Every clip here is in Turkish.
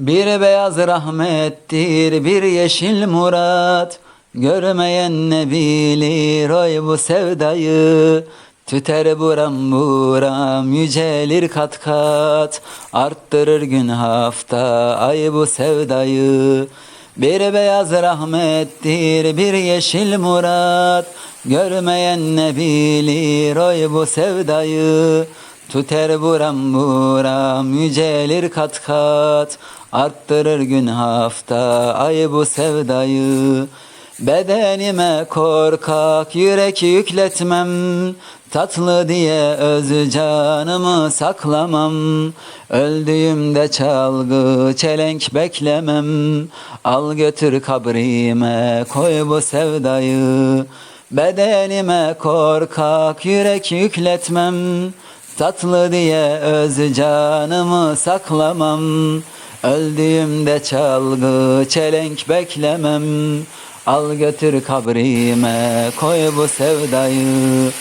Bir beyaz rahmettir, bir yeşil murat. Görmeyen ne bilir oy bu sevdayı. Tüter buram buram, yücelir kat kat. Arttırır gün hafta, ay bu sevdayı. Bir beyaz rahmettir, bir yeşil murat. Görmeyen ne bilir oy bu sevdayı. Tüter buram buram yücelir kat kat. Arttırır gün hafta ay bu sevdayı. Bedenime korkak yürek yükletmem. Tatlı diye öz canımı saklamam. Öldüğümde çalgı çelenk beklemem. Al götür kabrime koy bu sevdayı. Bedenime korkak yürek yükletmem Tatlı diye öz canımı saklamam. Öldüğümde çalgı çelenk beklemem. Al götür kabrime koy bu sevdayı.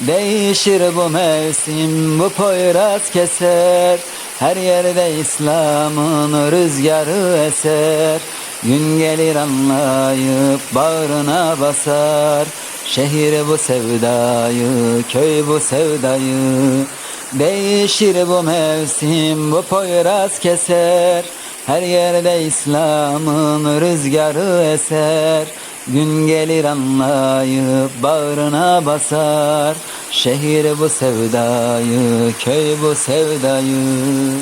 Değişir bu mevsim bu poyraz keser. Her yerde İslam'ın rüzgarı eser. Gün gelir anlayıp bağrına basar. Şehir bu sevdayı, köy bu sevdayı Değişir bu mevsim, bu poyraz keser. Her yerde İslam'ın rüzgarı eser. Gün gelir anlayıp bağrına basar. Şehir bu sevdayı, köy bu sevdayı